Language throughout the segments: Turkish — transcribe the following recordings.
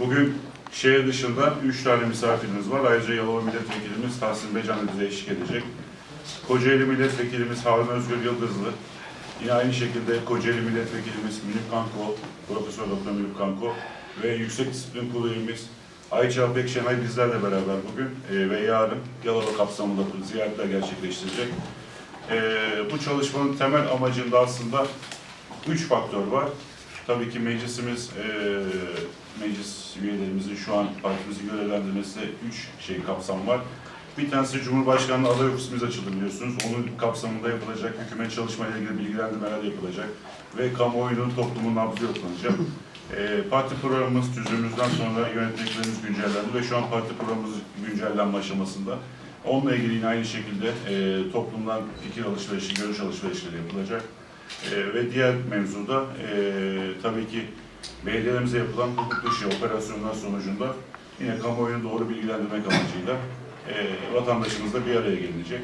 Bugün şehir dışında üç tane misafirimiz var. Ayrıca Yalova Milletvekilimiz Tahsin Becan da bize eşlik edecek. Kocaeli Milletvekilimiz Harun Özgür Yıldızlı. Yine aynı şekilde Kocaeli Milletvekilimiz Münip Kanko, Profesör Doktor Münip Kanko ve Yüksek Disiplin Kurulu üyemiz Ayça Bekşenay bizlerle beraber bugün e, ve yarın Yalova kapsamında ziyaretler gerçekleştirecek. E, bu çalışmanın temel amacında aslında üç faktör var. Tabii ki meclisimiz, e, meclis üyelerimizin şu an partimizi görevlendirmesi üç şey kapsam var. Bir tanesi Cumhurbaşkanlığı aday ofisimiz açıldı biliyorsunuz. Onun kapsamında yapılacak hükümet çalışmayla ilgili bilgilendirmeler yapılacak ve kamuoyunun toplumun nabzı yoklanacak. E, parti programımız tüzüğümüzden sonra yönetmeliklerimiz güncellendi ve şu an parti programımız güncellenme aşamasında. Onunla ilgili yine aynı şekilde e, toplumdan fikir alışverişi, görüş alışverişleri yapılacak. E, ve diğer mevzuda e, tabii ki belediyelerimize yapılan hukuk dışı operasyonlar sonucunda yine kamuoyunu doğru bilgilendirmek amacıyla e, vatandaşımızla bir araya gelinecek.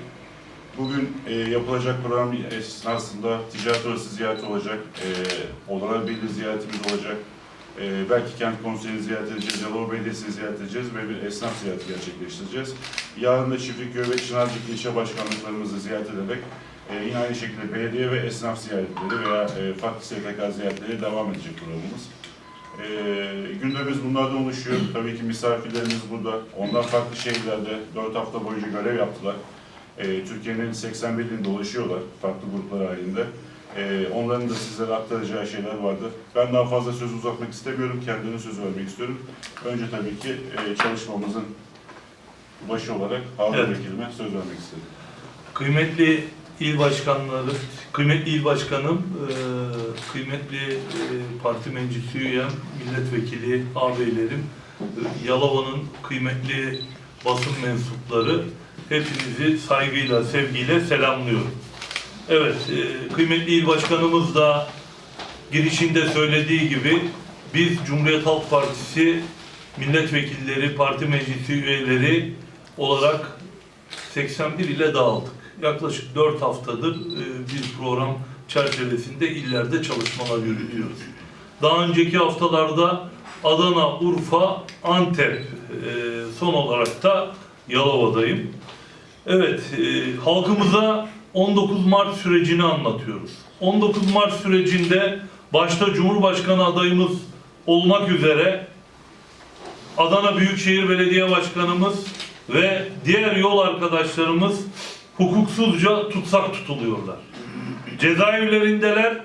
Bugün e, yapılacak program esnasında ticaret odası ziyareti olacak, e, odalar birliği ziyaretimiz olacak, e, belki kent konseyini ziyaret edeceğiz, Yalova Belediyesi'ni ziyaret edeceğiz ve bir esnaf ziyareti gerçekleştireceğiz. Yarın da Çiftlikköy ve Çınarcık ilçe başkanlıklarımızı ziyaret ederek e, yine aynı şekilde belediye ve esnaf ziyaretleri veya e, farklı STK ziyaretleri devam edecek programımız. E, gündemimiz bunlardan oluşuyor. Tabii ki misafirlerimiz burada. Onlar farklı şehirlerde 4 hafta boyunca görev yaptılar. E, Türkiye'nin 81 ilinde dolaşıyorlar farklı gruplar halinde. E, onların da sizlere aktaracağı şeyler vardır. Ben daha fazla söz uzatmak istemiyorum. Kendilerine söz vermek istiyorum. Önce tabii ki e, çalışmamızın başı olarak Harun Evet. Vekilime söz vermek istedim. Kıymetli il başkanları, kıymetli il başkanım, e, kıymetli e, parti meclisi üyem, milletvekili ağabeylerim, e, Yalova'nın kıymetli basın mensupları, hepinizi saygıyla, sevgiyle selamlıyorum. Evet, kıymetli il başkanımız da girişinde söylediği gibi biz Cumhuriyet Halk Partisi milletvekilleri, parti meclisi üyeleri olarak 81 ile dağıldık. Yaklaşık 4 haftadır e, bir program çerçevesinde illerde çalışmalar yürütüyoruz. Daha önceki haftalarda Adana, Urfa, Antep, e, son olarak da Yalova'dayım. Evet, e, halkımıza 19 Mart sürecini anlatıyoruz. 19 Mart sürecinde başta Cumhurbaşkanı adayımız olmak üzere Adana Büyükşehir Belediye Başkanımız ve diğer yol arkadaşlarımız hukuksuzca tutsak tutuluyorlar. Cezaevlerindeler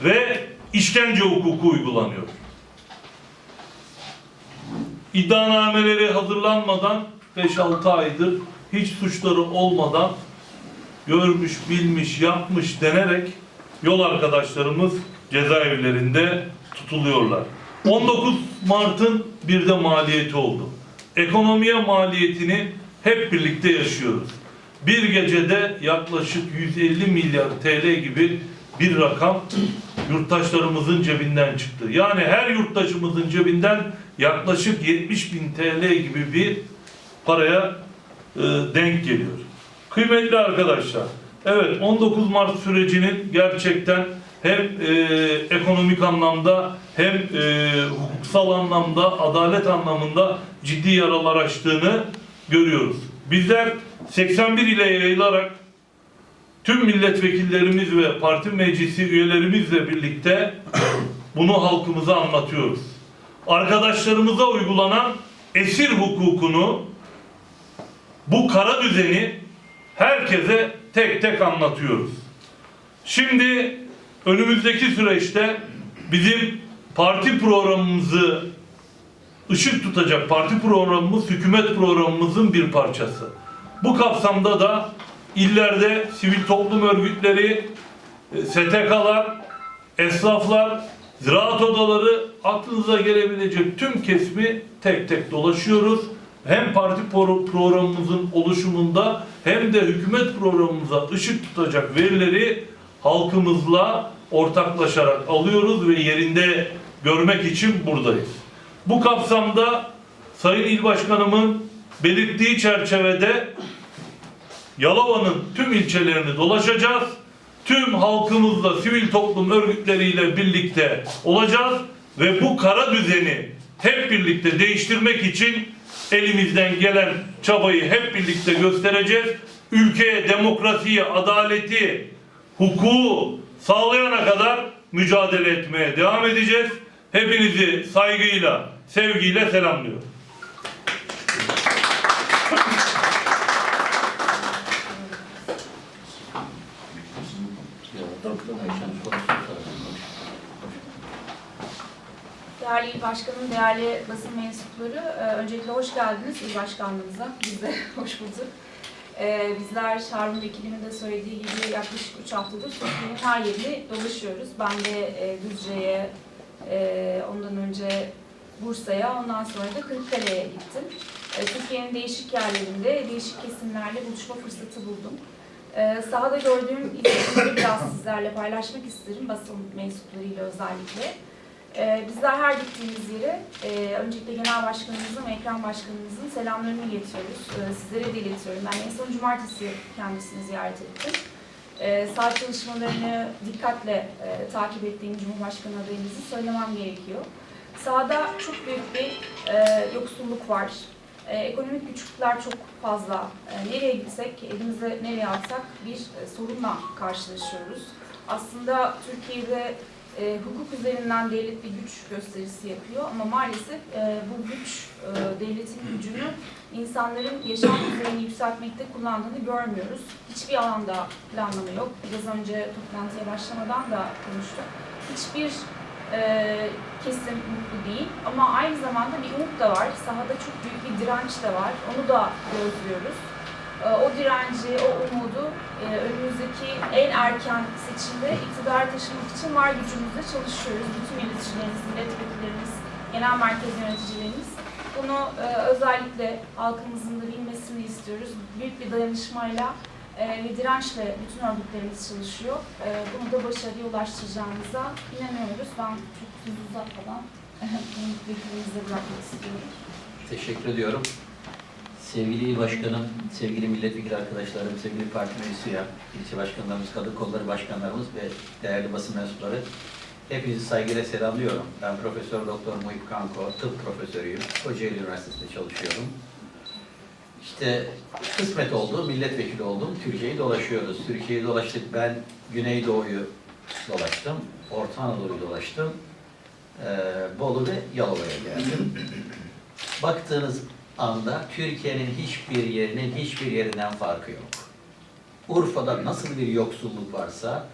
ve işkence hukuku uygulanıyor. İddianameleri hazırlanmadan 5-6 aydır hiç suçları olmadan görmüş, bilmiş, yapmış denerek yol arkadaşlarımız cezaevlerinde tutuluyorlar. 19 Mart'ın bir de maliyeti oldu. Ekonomiye maliyetini hep birlikte yaşıyoruz. Bir gecede yaklaşık 150 milyar TL gibi bir rakam yurttaşlarımızın cebinden çıktı. Yani her yurttaşımızın cebinden yaklaşık 70 bin TL gibi bir paraya e, denk geliyor. Kıymetli arkadaşlar, evet 19 Mart sürecinin gerçekten hem e, ekonomik anlamda hem e, hukuksal anlamda, adalet anlamında ciddi yaralar açtığını görüyoruz. Bizler 81 ile yayılarak tüm milletvekillerimiz ve parti meclisi üyelerimizle birlikte bunu halkımıza anlatıyoruz. Arkadaşlarımıza uygulanan esir hukukunu bu kara düzeni herkese tek tek anlatıyoruz. Şimdi önümüzdeki süreçte bizim parti programımızı ışık tutacak parti programımız hükümet programımızın bir parçası. Bu kapsamda da illerde sivil toplum örgütleri, e, STK'lar, esnaflar, ziraat odaları aklınıza gelebilecek tüm kesimi tek tek dolaşıyoruz. Hem parti pro- programımızın oluşumunda hem de hükümet programımıza ışık tutacak verileri halkımızla ortaklaşarak alıyoruz ve yerinde görmek için buradayız. Bu kapsamda Sayın İl Başkanımın belirttiği çerçevede Yalova'nın tüm ilçelerini dolaşacağız. Tüm halkımızla, sivil toplum örgütleriyle birlikte olacağız ve bu kara düzeni hep birlikte değiştirmek için elimizden gelen çabayı hep birlikte göstereceğiz. Ülkeye demokrasiyi, adaleti, hukuku sağlayana kadar mücadele etmeye devam edeceğiz. Hepinizi saygıyla, sevgiyle selamlıyorum. Değerli il başkanım, değerli basın mensupları, e, öncelikle hoş geldiniz il başkanlığımıza. Biz de hoş bulduk. E, Bizler Harun Vekilimin de söylediği gibi yaklaşık 3 haftadır Türkiye'nin her yerini dolaşıyoruz. Ben de Düzce'ye, e, ondan önce Bursa'ya, ondan sonra da Kırıkkale'ye gittim. Türkiye'nin değişik yerlerinde, değişik kesimlerle buluşma fırsatı buldum. Ee, sahada gördüğüm izlenimleri biraz sizlerle paylaşmak isterim, basın mensuplarıyla özellikle. Ee, bizler her gittiğimiz yere e, öncelikle Genel Başkanımızın ve Ekrem Başkanımızın selamlarını iletiyoruz. Ee, sizlere de iletiyorum. Ben en son cumartesi kendisini ziyaret ettim. Ee, saha çalışmalarını dikkatle e, takip ettiğim Cumhurbaşkanı adayımızı söylemem gerekiyor. Sahada çok büyük bir e, yoksulluk var. E, ekonomik güçlükler çok fazla. E, nereye gitsek, elimize nereye atsak bir e, sorunla karşılaşıyoruz. Aslında Türkiye'de e, hukuk üzerinden devlet bir güç gösterisi yapıyor ama maalesef e, bu güç, e, devletin gücünü insanların yaşam düzeyini yükseltmekte kullandığını görmüyoruz. Hiçbir alanda planlama yok. Biraz önce toplantıya başlamadan da konuştuk. Hiçbir e, kesim mutlu değil ama aynı zamanda bir umut da var. Sahada çok büyük bir direnç de var. Onu da gözlüyoruz. E, o direnci, o umudu e, önümüzdeki en erken seçimde iktidara taşımak için var gücümüzle çalışıyoruz. Bütün yöneticilerimiz, milletvekillerimiz, genel merkez yöneticilerimiz. Bunu e, özellikle halkımızın da bilmesini istiyoruz. Büyük bir dayanışmayla e, ve dirençle bütün örgütlerimiz çalışıyor. Bunu da başarıya ulaştıracağımıza inanıyoruz. Ben çok uzatmadan vekilimize bırakmak istiyorum. Teşekkür ediyorum. Sevgili il başkanım, sevgili milletvekili arkadaşlarım, sevgili parti meclis üyem, ilçe başkanlarımız, kadın kolları başkanlarımız ve değerli basın mensupları hepinizi saygıyla selamlıyorum. Ben Profesör Doktor Muhip Kanko, tıp profesörüyüm. Kocaeli Üniversitesi'nde çalışıyorum. İşte kısmet oldu, milletvekili oldum. Türkiye'yi dolaşıyoruz. Türkiye'yi dolaştık. Ben Güneydoğu'yu dolaştım, Orta Anadolu'yu dolaştım. Ee, Bolu ve Yalova'ya geldim. Baktığınız anda Türkiye'nin hiçbir yerinin hiçbir yerinden farkı yok. Urfa'da nasıl bir yoksulluk varsa,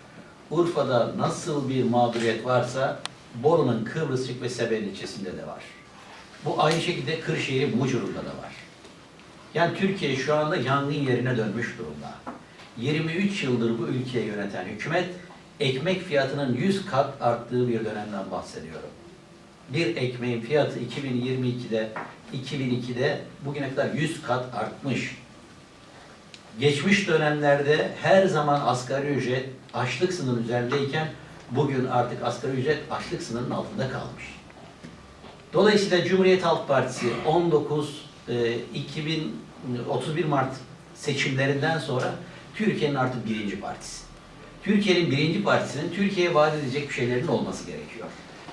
Urfa'da nasıl bir mağduriyet varsa, Bolu'nun Kıbrısçık ve Seben ilçesinde de var. Bu aynı şekilde Kırşehir'in Mucur'unda da var. Yani Türkiye şu anda yangın yerine dönmüş durumda. 23 yıldır bu ülkeyi yöneten hükümet ekmek fiyatının 100 kat arttığı bir dönemden bahsediyorum. Bir ekmeğin fiyatı 2022'de, 2002'de bugüne kadar 100 kat artmış. Geçmiş dönemlerde her zaman asgari ücret açlık sınırının üzerindeyken bugün artık asgari ücret açlık sınırının altında kalmış. Dolayısıyla Cumhuriyet Halk Partisi 19 e, 2000 31 Mart seçimlerinden sonra Türkiye'nin artık birinci partisi. Türkiye'nin birinci partisinin Türkiye'ye vaat edecek bir şeylerin olması gerekiyor.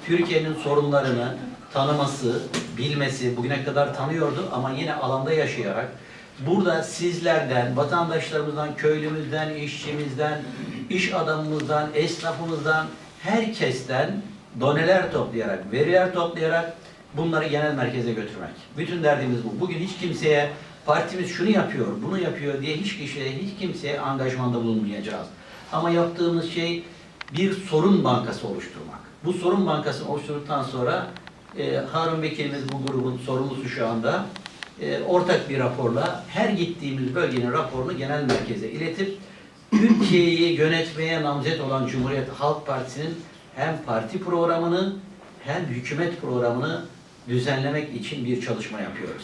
Türkiye'nin sorunlarını tanıması, bilmesi, bugüne kadar tanıyordu ama yine alanda yaşayarak burada sizlerden, vatandaşlarımızdan, köylümüzden, işçimizden, iş adamımızdan, esnafımızdan, herkesten doneler toplayarak, veriler toplayarak bunları genel merkeze götürmek. Bütün derdimiz bu. Bugün hiç kimseye partimiz şunu yapıyor, bunu yapıyor diye hiç kişiye, hiç kimseye angajmanda bulunmayacağız. Ama yaptığımız şey bir sorun bankası oluşturmak. Bu sorun bankasını oluşturduktan sonra e, Harun Bekir'imiz bu grubun sorumlusu şu anda e, ortak bir raporla her gittiğimiz bölgenin raporunu genel merkeze iletip Türkiye'yi yönetmeye namzet olan Cumhuriyet Halk Partisi'nin hem parti programını hem hükümet programını düzenlemek için bir çalışma yapıyoruz.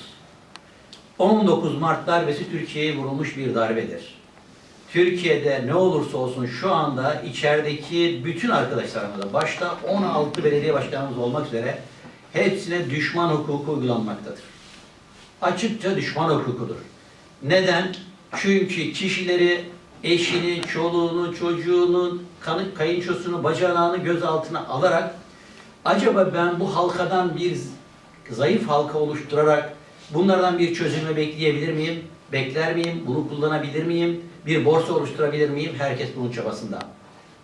19 Mart darbesi Türkiye'ye vurulmuş bir darbedir. Türkiye'de ne olursa olsun şu anda içerideki bütün arkadaşlarımıza, başta 16 belediye başkanımız olmak üzere hepsine düşman hukuku uygulanmaktadır. Açıkça düşman hukukudur. Neden? Çünkü kişileri eşini, çoluğunu, çocuğunu, kanı, kayınçosunu, bacanağını gözaltına alarak acaba ben bu halkadan bir zayıf halka oluşturarak bunlardan bir çözümü bekleyebilir miyim? Bekler miyim? Bunu kullanabilir miyim? Bir borsa oluşturabilir miyim? Herkes bunun çabasında.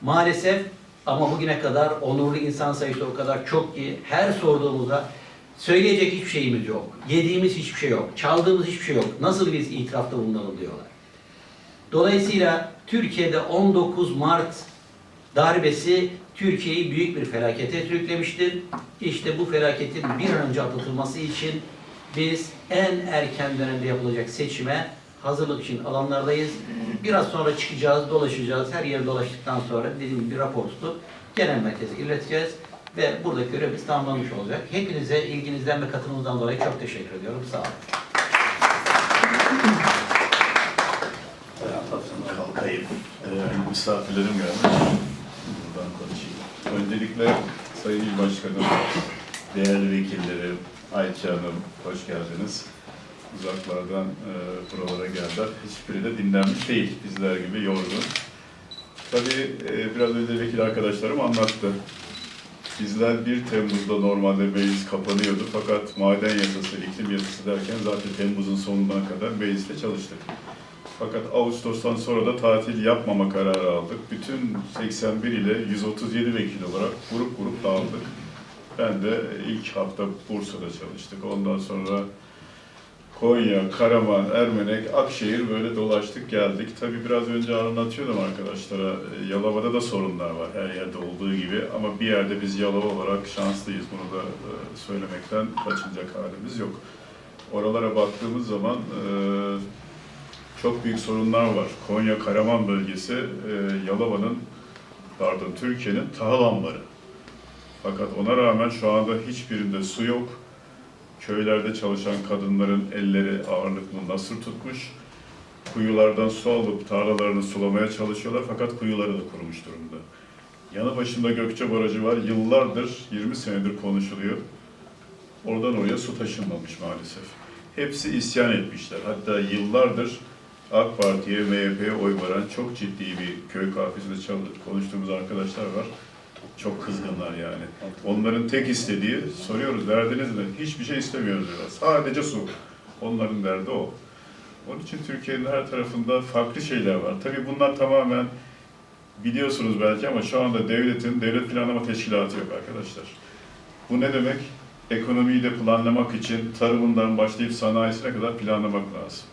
Maalesef ama bugüne kadar onurlu insan sayısı o kadar çok ki her sorduğumuzda söyleyecek hiçbir şeyimiz yok. Yediğimiz hiçbir şey yok. Çaldığımız hiçbir şey yok. Nasıl biz itirafta bulunalım diyorlar. Dolayısıyla Türkiye'de 19 Mart darbesi Türkiye'yi büyük bir felakete sürüklemiştir. İşte bu felaketin bir an önce atlatılması için biz en erken dönemde yapılacak seçime hazırlık için alanlardayız. Biraz sonra çıkacağız, dolaşacağız. Her yeri dolaştıktan sonra dediğim gibi bir rapor tutup genel merkeze ileteceğiz ve buradaki görevimiz tamamlanmış olacak. Hepinize ilginizden ve katılımınızdan dolayı çok teşekkür ediyorum. Sağ olun. Kalkayım. Ee, misafirlerim gelmiş. Buradan konuşayım. Öncelikle Sayın İl Başkanım, değerli vekillerim, Ayça Hanım, hoş geldiniz. Uzaklardan e, buralara geldiler. Hiçbiri de dinlenmiş değil, bizler gibi yorgun. Tabii e, biraz önce vekil arkadaşlarım anlattı. Bizler 1 Temmuz'da normalde meclis kapanıyordu fakat maden yasası, iklim yasası derken zaten Temmuz'un sonuna kadar mecliste çalıştık. Fakat Ağustos'tan sonra da tatil yapmama kararı aldık. Bütün 81 ile 137 vekil olarak grup grup dağıldık. Ben de ilk hafta Bursa'da çalıştık. Ondan sonra Konya, Karaman, Ermenek, Akşehir böyle dolaştık geldik. Tabii biraz önce anlatıyordum arkadaşlara. e, Yalova'da da sorunlar var her yerde olduğu gibi. Ama bir yerde biz Yalova olarak şanslıyız. Bunu da e, söylemekten kaçınacak halimiz yok. Oralara baktığımız zaman e, çok büyük sorunlar var. Konya Karaman bölgesi Yalova'nın pardon Türkiye'nin tahıl ambarı. Fakat ona rağmen şu anda hiçbirinde su yok. Köylerde çalışan kadınların elleri ağırlıklı nasır tutmuş. Kuyulardan su alıp tarlalarını sulamaya çalışıyorlar fakat kuyuları da kurumuş durumda. Yanı başında Gökçe Barajı var. Yıllardır, 20 senedir konuşuluyor. Oradan oraya su taşınmamış maalesef. Hepsi isyan etmişler. Hatta yıllardır AK Parti'ye, MHP'ye oy veren çok ciddi bir köy kafesinde çalış- konuştuğumuz arkadaşlar var. Çok kızgınlar yani. Onların tek istediği, soruyoruz derdiniz ne? Hiçbir şey istemiyoruz diyorlar. Sadece su. Onların derdi o. Onun için Türkiye'nin her tarafında farklı şeyler var. Tabii bunlar tamamen biliyorsunuz belki ama şu anda devletin devlet planlama teşkilatı yok arkadaşlar. Bu ne demek? Ekonomiyi de planlamak için tarımından başlayıp sanayisine kadar planlamak lazım.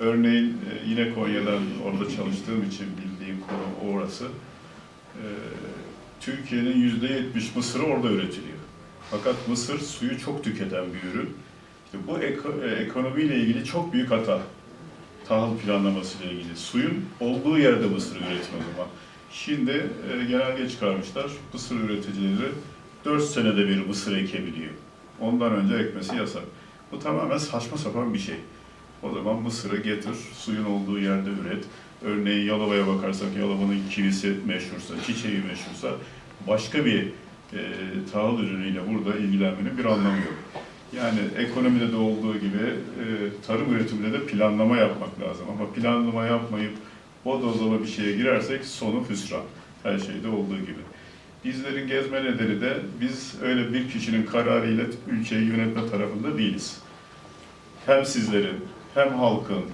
Örneğin e, yine Konya'dan orada çalıştığım için bildiğim konu orası. E, Türkiye'nin yüzde yetmiş mısırı orada üretiliyor. Fakat mısır suyu çok tüketen bir ürün. İşte bu eko- e, ekonomiyle ilgili çok büyük hata. Tahıl planlaması ile ilgili. Suyun olduğu yerde mısır üretim o zaman. Şimdi e, genelge çıkarmışlar. Mısır üreticileri 4 senede bir mısır ekebiliyor. Ondan önce ekmesi yasak. Bu tamamen saçma sapan bir şey. O zaman mısırı getir, suyun olduğu yerde üret. Örneğin Yalova'ya bakarsak Yalova'nın kivisi meşhursa, çiçeği meşhursa başka bir e, tahıl ürünüyle burada ilgilenmenin bir anlamı yok. Yani ekonomide de olduğu gibi e, tarım üretiminde de planlama yapmak lazım. Ama planlama yapmayıp bodozlama bir şeye girersek sonu hüsran. Her şeyde olduğu gibi. Bizlerin gezme nedeni de biz öyle bir kişinin kararıyla ülkeyi yönetme tarafında değiliz. Hem sizlerin hem halkın,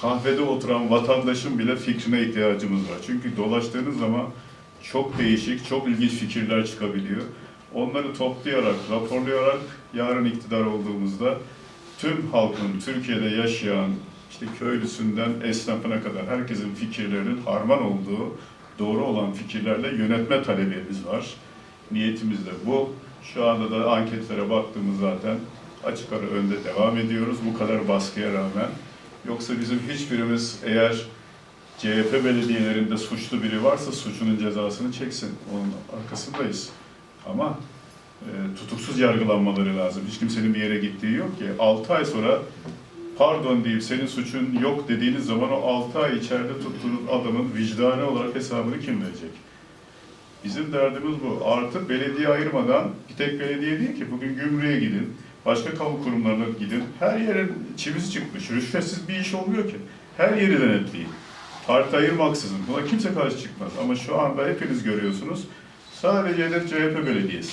kahvede oturan vatandaşın bile fikrine ihtiyacımız var. Çünkü dolaştığınız zaman çok değişik, çok ilginç fikirler çıkabiliyor. Onları toplayarak, raporlayarak yarın iktidar olduğumuzda tüm halkın, Türkiye'de yaşayan, işte köylüsünden esnafına kadar herkesin fikirlerinin harman olduğu, doğru olan fikirlerle yönetme talebimiz var. Niyetimiz de bu. Şu anda da anketlere baktığımız zaten açık ara önde devam ediyoruz bu kadar baskıya rağmen. Yoksa bizim hiçbirimiz eğer CHP belediyelerinde suçlu biri varsa suçunun cezasını çeksin. Onun arkasındayız. Ama e, tutuksuz yargılanmaları lazım. Hiç kimsenin bir yere gittiği yok ki. 6 ay sonra pardon deyip senin suçun yok dediğiniz zaman o 6 ay içeride tuttuğunuz adamın vicdani olarak hesabını kim verecek? Bizim derdimiz bu. Artı belediye ayırmadan bir tek belediye değil ki bugün gümrüğe gidin, başka kamu kurumlarına gidin. Her yerin çivisi çıkmış. Rüşvetsiz bir iş olmuyor ki. Her yeri denetleyin. Parti ayırmaksızın. Buna kimse karşı çıkmaz. Ama şu anda hepiniz görüyorsunuz. Sadece hedef CHP belediyesi.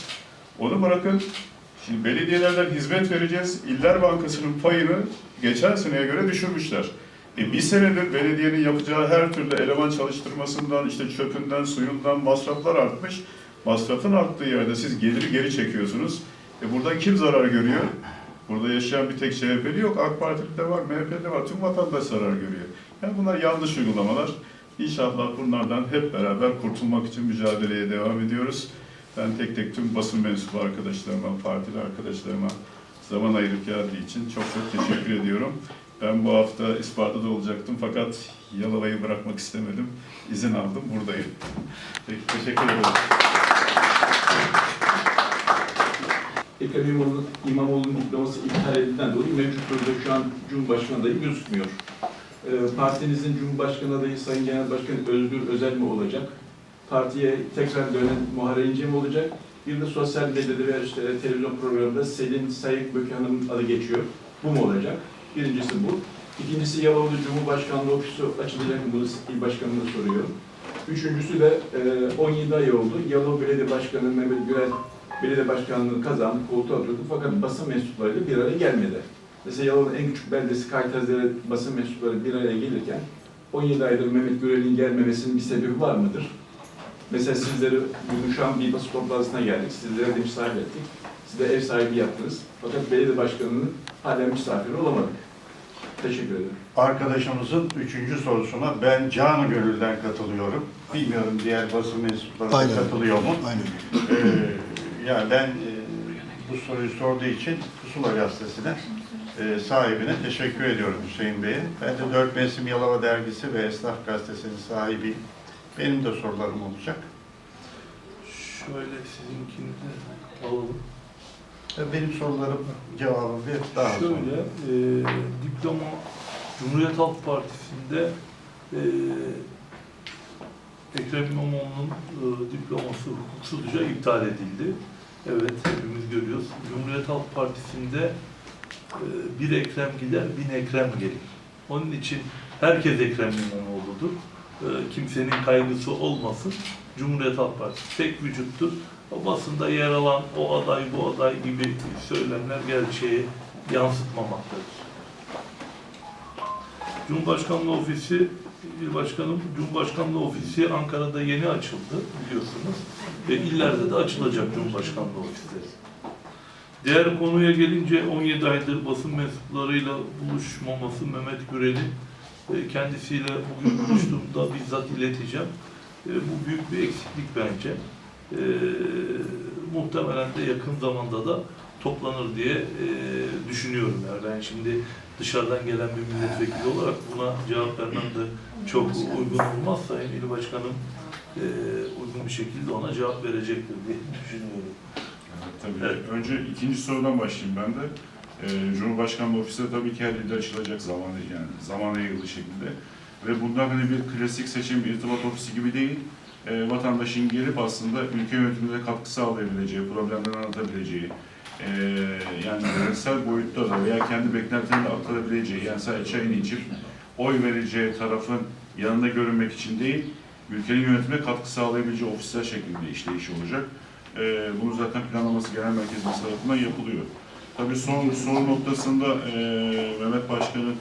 Onu bırakın Şimdi belediyelerden hizmet vereceğiz. İller Bankası'nın payını geçen seneye göre düşürmüşler. E bir senedir belediyenin yapacağı her türlü eleman çalıştırmasından, işte çöpünden, suyundan masraflar artmış. Masrafın arttığı yerde siz geliri geri çekiyorsunuz. E buradan kim zarar görüyor? Burada yaşayan bir tek CHP'li yok. AK Partili var, MHP'li de var. Tüm vatandaş zarar görüyor. Yani bunlar yanlış uygulamalar. İnşallah bunlardan hep beraber kurtulmak için mücadeleye devam ediyoruz. Ben tek tek tüm basın mensubu arkadaşlarıma, partili arkadaşlarıma zaman ayırıp geldiği için çok çok teşekkür ediyorum. Ben bu hafta Isparta'da olacaktım fakat Yalova'yı bırakmak istemedim. İzin aldım, buradayım. Peki, teşekkür ederim. Ekrem İmamoğlu'nun diploması iptal edildiğinden dolayı mevcut durumda şu an Cumhurbaşkanı adayı gözükmüyor. Ee, partinizin Cumhurbaşkanı adayı Sayın Genel Başkan Özgür Özel mi olacak? Partiye tekrar dönen Muharrem İnce mi olacak? Bir de sosyal medyada ve işte televizyon programında Selin Sayık Böke Hanım'ın adı geçiyor. Bu mu olacak? Birincisi bu. İkincisi Yalova'da Cumhurbaşkanlığı ofisi açılacak mı? Bunu il başkanına soruyorum. Üçüncüsü de e, 17 ay oldu. Yalova Belediye Başkanı Mehmet Gürel belediye başkanlığını kazandı, koltuğa oturdu fakat basın mensuplarıyla bir araya gelmedi. Mesela Yalova'nın en küçük beldesi Kaytazi'de basın mensupları bir araya gelirken 17 aydır Mehmet Gürel'in gelmemesinin bir sebebi var mıdır? Mesela sizleri bugün şu an bir basın toplantısına geldik, sizlere de misafir ettik. Siz de ev sahibi yaptınız. Fakat belediye başkanının hala misafiri olamadık. Teşekkür ederim. Arkadaşımızın üçüncü sorusuna ben canı gönülden katılıyorum. Bilmiyorum diğer basın mensupları Aynen. katılıyor mu? Aynen. Ee, yani ben e, bu soruyu sorduğu için Pusula Gazetesi'ne e, sahibine teşekkür ediyorum Hüseyin Bey'e. Ben de Dört Mevsim Yalova Dergisi ve Esnaf Gazetesi'nin sahibiyim. Benim de sorularım olacak. Şöyle sizinkini de alalım. E, Benim sorularım cevabı bir daha sonra. Şöyle, e, diploma Cumhuriyet Halk Partisi'nde e, Ekrem İmamoğlu'nun e, diploması hukuksuzca iptal edildi. Evet, hepimiz görüyoruz. Cumhuriyet Halk Partisi'nde bir Ekrem gider, bin Ekrem gelir. Onun için herkes Ekrem İmamoğlu'dur. E, kimsenin kaygısı olmasın. Cumhuriyet Halk Partisi tek vücuttur. O basında yer alan o aday bu aday gibi söylemler gerçeği yansıtmamaktadır. Cumhurbaşkanlığı Ofisi, Başkanım, Cumhurbaşkanlığı Ofisi Ankara'da yeni açıldı biliyorsunuz. Ve illerde de açılacak Cumhurbaşkanlığı Ofisleri. Diğer konuya gelince 17 aydır basın mensuplarıyla buluşmaması Mehmet Gürel'in e, kendisiyle bugün buluştuğumda bizzat ileteceğim. E, Bu büyük bir eksiklik bence. E, muhtemelen de yakın zamanda da toplanır diye düşünüyorum. Yani ben şimdi dışarıdan gelen bir milletvekili olarak buna cevap vermem de çok uygun olmaz. Sayın İl Başkanım uygun bir şekilde ona cevap verecektir diye düşünüyorum. Tabii. Evet. Önce ikinci sorudan başlayayım ben de. Ee, Cumhurbaşkanlığı ofisi de tabii ki her ilde açılacak zamanı yani zamana yayılı şekilde. Ve bunlar hani bir klasik seçim irtibat ofisi gibi değil. Ee, vatandaşın gelip aslında ülke yönetimine katkı sağlayabileceği, problemlerini anlatabileceği, ee, yani yönetsel boyutta da veya kendi beklentilerini aktarabileceği, yani sadece çayını içip oy vereceği tarafın yanında görünmek için değil, ülkenin yönetimine katkı sağlayabileceği ofisler şeklinde işleyiş olacak. Ee, bunu zaten planlaması genel merkezimiz tarafından yapılıyor. Tabii son son noktasında e, Mehmet Başkan'ın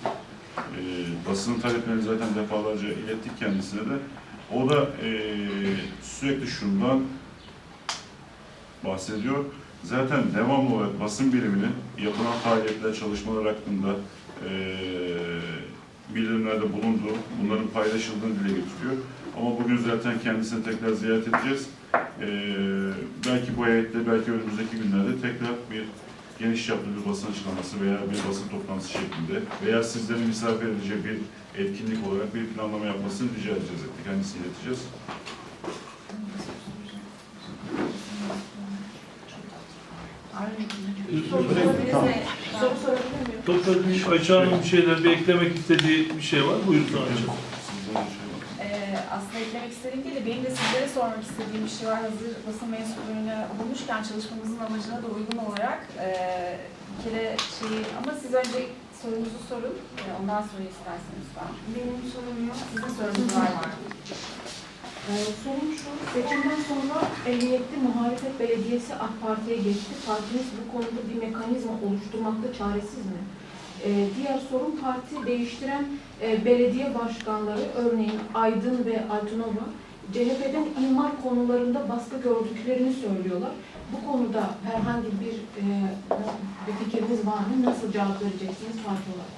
e, basının taleplerini zaten defalarca ilettik kendisine de. O da e, sürekli şundan bahsediyor. Zaten devamlı olarak basın biriminin yapılan faaliyetler, çalışmalar hakkında e, bildirimlerde bulundu. Bunların paylaşıldığını dile getiriyor. Ama bugün zaten kendisini tekrar ziyaret edeceğiz. E, belki bu heyetle, belki önümüzdeki günlerde tekrar bir geniş çaplı bir basın açıklaması veya bir basın toplantısı şeklinde veya sizlerin misafir edeceği bir etkinlik olarak bir planlama yapmasını rica edeceğiz. İleteceğiz. Soru sorabilir miyim? Doktor Ayça Hanım bir şeyler bir eklemek istediği bir şey var. Buyurun Ayça. İstediğim bir şey var. Hazır basın mensuplarını bulmuşken çalışmamızın amacına da uygun olarak ee, bir kere şeyi ama siz önce sorunuzu sorun. Ee, ondan sonra isterseniz ben. Benim sorum yok. Sizin sorunuz var mı? Ee, Sorum şu, seçimden sonra Emniyetli Muhalefet Belediyesi AK Parti'ye geçti. Partiniz bu konuda bir mekanizma oluşturmakta çaresiz mi? Ee, diğer sorum parti değiştiren e, belediye başkanları, örneğin Aydın ve Altınova, CHP'den imar konularında baskı gördüklerini söylüyorlar. Bu konuda herhangi bir, e, bir fikriniz var mı? Nasıl cevap vereceksiniz parti olarak?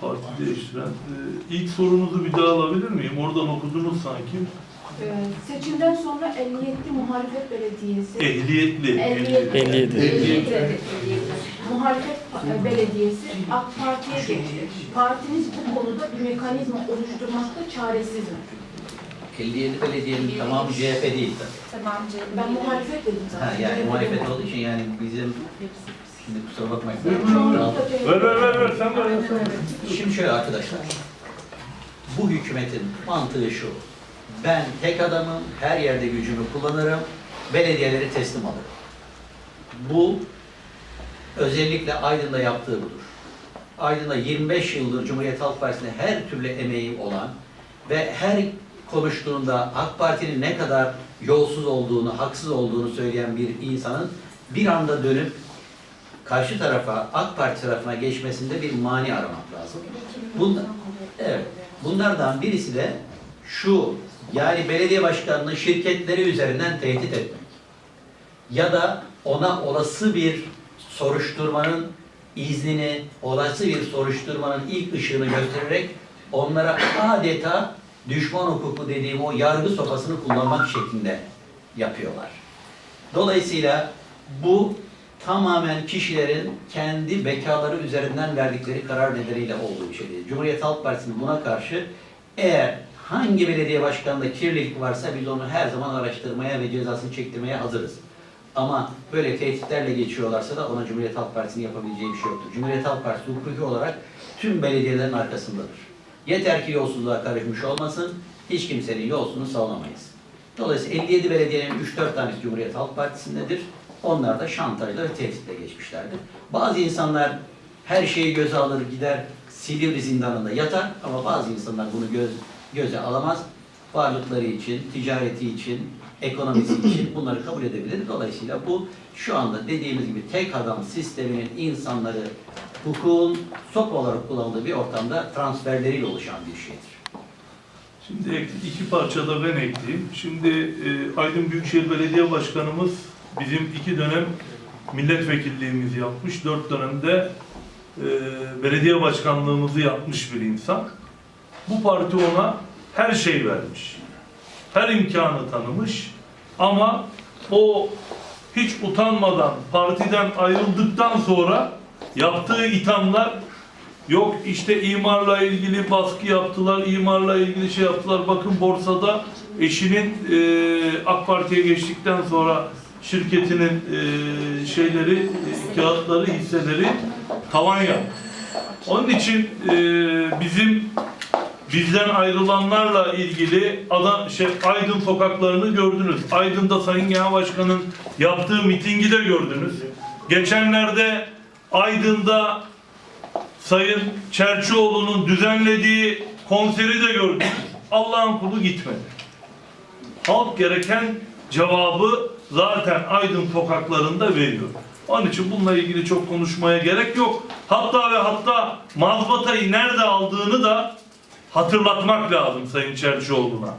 Parti değiştiren. Ee, ilk sorunuzu bir daha alabilir miyim? Oradan okudunuz sanki. Ee, seçimden sonra Emniyetli Muhalefet Belediyesi, Ehliyetli. Ehliyetli. Ehliyetli. Ehliyetli. Muhalefet Belediyesi AK Parti'ye geçti. Partiniz bu konuda bir mekanizma oluşturmakta çaresiz mi? 57 belediyenin tamamı CHP değil tabii. Tamam canım. Ben muhalefet dedim zaten. Ha, yani CHP muhalefet olduğu için yani bizim şimdi kusura bakmayın. CHP. Ver ver ver ver sen ver. Şimdi şöyle arkadaşlar. Bu hükümetin mantığı şu. Ben tek adamım, her yerde gücümü kullanırım, belediyeleri teslim alırım. Bu özellikle Aydın'da yaptığı budur. Aydın'da 25 yıldır Cumhuriyet Halk Partisi'ne her türlü emeği olan ve her konuştuğunda AK Parti'nin ne kadar yolsuz olduğunu, haksız olduğunu söyleyen bir insanın bir anda dönüp karşı tarafa, AK Parti tarafına geçmesinde bir mani aramak lazım. Bunda, evet, bunlardan birisi de şu, yani belediye başkanını şirketleri üzerinden tehdit etmek. Ya da ona olası bir soruşturmanın iznini, olası bir soruşturmanın ilk ışığını göstererek onlara adeta düşman hukuku dediğim o yargı sopasını kullanmak şeklinde yapıyorlar. Dolayısıyla bu tamamen kişilerin kendi bekaları üzerinden verdikleri karar nedeniyle olduğu bir şey değil. Cumhuriyet Halk Partisi'nin buna karşı eğer hangi belediye başkanında kirlilik varsa biz onu her zaman araştırmaya ve cezasını çektirmeye hazırız. Ama böyle tehditlerle geçiyorlarsa da ona Cumhuriyet Halk Partisi'nin yapabileceği bir şey yoktur. Cumhuriyet Halk Partisi hukuki olarak tüm belediyelerin arkasındadır. Yeter ki yolsuzluğa karışmış olmasın, hiç kimsenin yolsuzluğunu savunamayız. Dolayısıyla 57 belediyenin 3-4 tanesi Cumhuriyet Halk Partisi'ndedir. Onlar da şantajla ve tehditle geçmişlerdir. Bazı insanlar her şeyi göze alır gider Silivri zindanında yatar ama bazı insanlar bunu göz, göze alamaz. Varlıkları için, ticareti için, ekonomisi için bunları kabul edebilir. Dolayısıyla bu şu anda dediğimiz gibi tek adam sisteminin insanları hukukun sok olarak kullanıldığı bir ortamda transferleriyle oluşan bir şeydir. Şimdi iki parçada ben ekleyeyim. Şimdi e, Aydın Büyükşehir Belediye Başkanımız bizim iki dönem milletvekilliğimizi yapmış, dört dönemde e, belediye başkanlığımızı yapmış bir insan. Bu parti ona her şey vermiş. Her imkanı tanımış ama o hiç utanmadan partiden ayrıldıktan sonra yaptığı ithamlar Yok işte imarla ilgili baskı yaptılar, imarla ilgili şey yaptılar. Bakın borsada eşinin e, AK Parti'ye geçtikten sonra şirketinin e, şeyleri, e, kağıtları, hisseleri tavan yaptı. Onun için e, bizim bizden ayrılanlarla ilgili adam şey Aydın sokaklarını gördünüz. Aydın'da Sayın Genel Başkan'ın yaptığı mitingi de gördünüz. Geçenlerde Aydın'da Sayın Çerçioğlu'nun düzenlediği konseri de gördük. Allah'ın kulu gitmedi. Halk gereken cevabı zaten Aydın sokaklarında veriyor. Onun için bununla ilgili çok konuşmaya gerek yok. Hatta ve hatta mazbatayı nerede aldığını da hatırlatmak lazım Sayın Çerçioğlu'na.